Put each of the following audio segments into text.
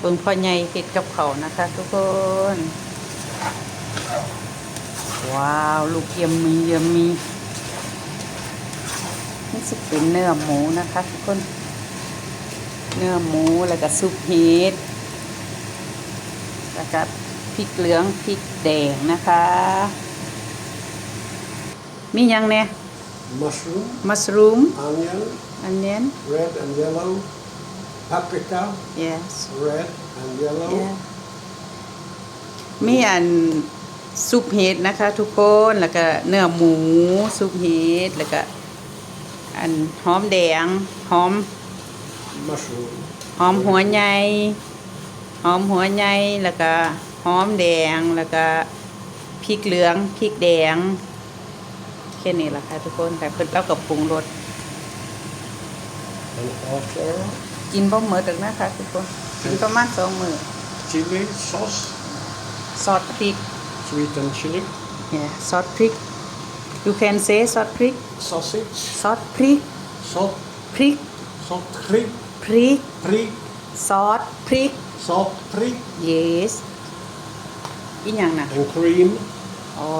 เบิ่งพ่อใหญ่เฮ็ดกับเขาวนะคะ ทุกคน ว้าว ลูกเยี่ยมมีเยี่ยมมีนี่สิเป็นเนื้อหมูนะคะ ทุกคน เนื้อหมูแล้วก็ซุปเห็ดแล้วก็พริกเหลืองพริกแดงนะคะ มีหยังเนี่ย mushroom, มัสรูม onion, อันเนี้ย red and yellow, paprika, yes red and yellow, yeah มีอันซุปเห็ดนะคะ ทุกคนแล้วก็เนื้อหมูซุปเห็ดแล้วก็อันหอมแดงหอม mushroom, หอมหัวใหญ่หอมหัวใหญ่แล้วก็หอมแดงแล้วก็พริกเหลืองพริกแดงแค่นี้แหละค่ะทุกคนแต่เพิ่นเล่ากับปรุงรส and half flour, กินบ่เหมือตึกนะคะทุกคนกินประมาณสองมือ chili sauce, ซอสพริก sweet and chili, เนี่ยซอสพริก you can say ซอสพริก sausage, ซอสพริก salt, พริก salt, cream, พริก prig, ซอสพริก salt, prig, yes อีหยังนะ and cream อ๋อ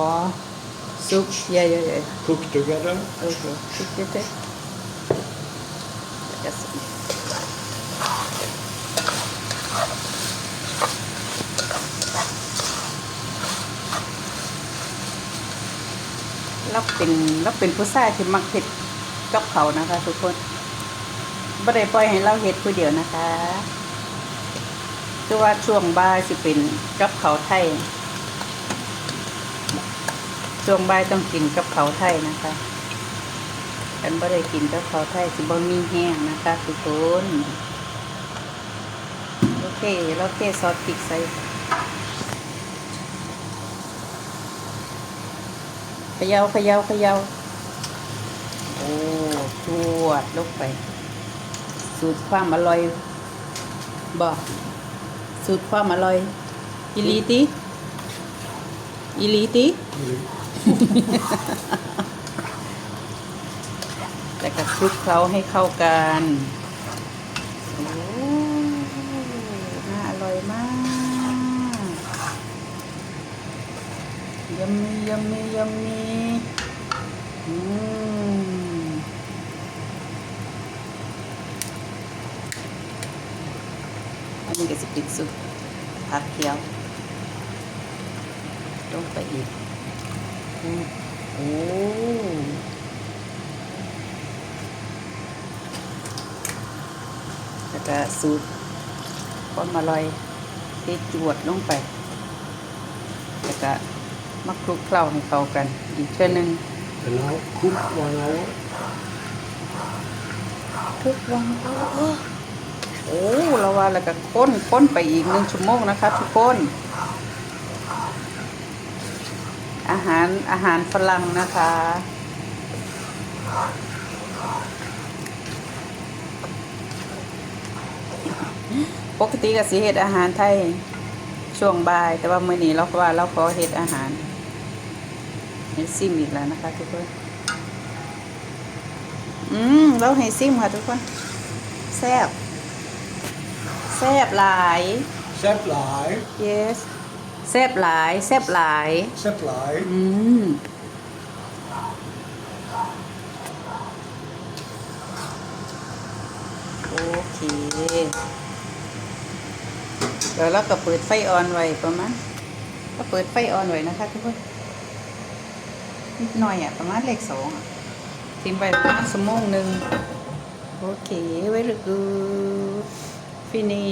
ซุปเย่ๆๆ cooked together. โอเคคิด เด็เราเป็นเราเป็นผู้ชายที่มักเห็ดกับเขานะคะ ทุกคนไม่ได้ปล่อยให้เราเห็ดผู้เดียวนะคะคือว่าช่วงบ่ายสิเป็นกับเขาไทยช่วงบ่ายต้องกินกับเขาไทยนะคะฉันไม่ได้กินกับเขาไทยสิบ่มีแห้งนะคะทุกคนโอเคแล้วเทซอสพริกใส่ ขยาเขยาเขยาโอ้จวดลงไป สูตรความอร่อยบอกสูตรความอร่อยอิลีติอิลีติแต่ก็คลุกเคล้าให้เข้ากันโอ้น่าอร่อยมาก ยำมียำมียำมีอืมอันนี้ก็จะเป็นซุปผักเขียวลงไปอีกอืมโอ้แล้วก็สูตรความอร่อยที่จวดลงไปแล้วก็ มาคลุกเคล้าให้เข้ากัน อีกเช่นหนึ่ง And now cook one hour. ทุกวันโอ้เราว่าแล้วก็ค้นค้นไปอีกหนึ่งชั่วโมงนะคะทุกคน อาหารอาหารฝรั่งนะคะปกติก็สิเฮ็ดอาหารไทยช่วงบ่าย แต่ว่ามื้อนี้เราก็ว่าเราขอเฮ็ดอาหาร ให้ซิมอีกแล้วนะคะทุกคน อืมเราให้ซิมค่ะทุกคนแซ่บแซ่บหลาย Set lie, yes แซ่บหลายแซ่บหลาย set lie. อืมโอเคเดี๋ยวเราก็เปิดไฟออนไว้ประมาณก็เปิดไฟออนไว้นะคะทุกคน นิดหน่อยอะ ประมาณเลขสองอะทิ้งไปประมาณสมองหนึ่งโอเคไว้หรือฟินิ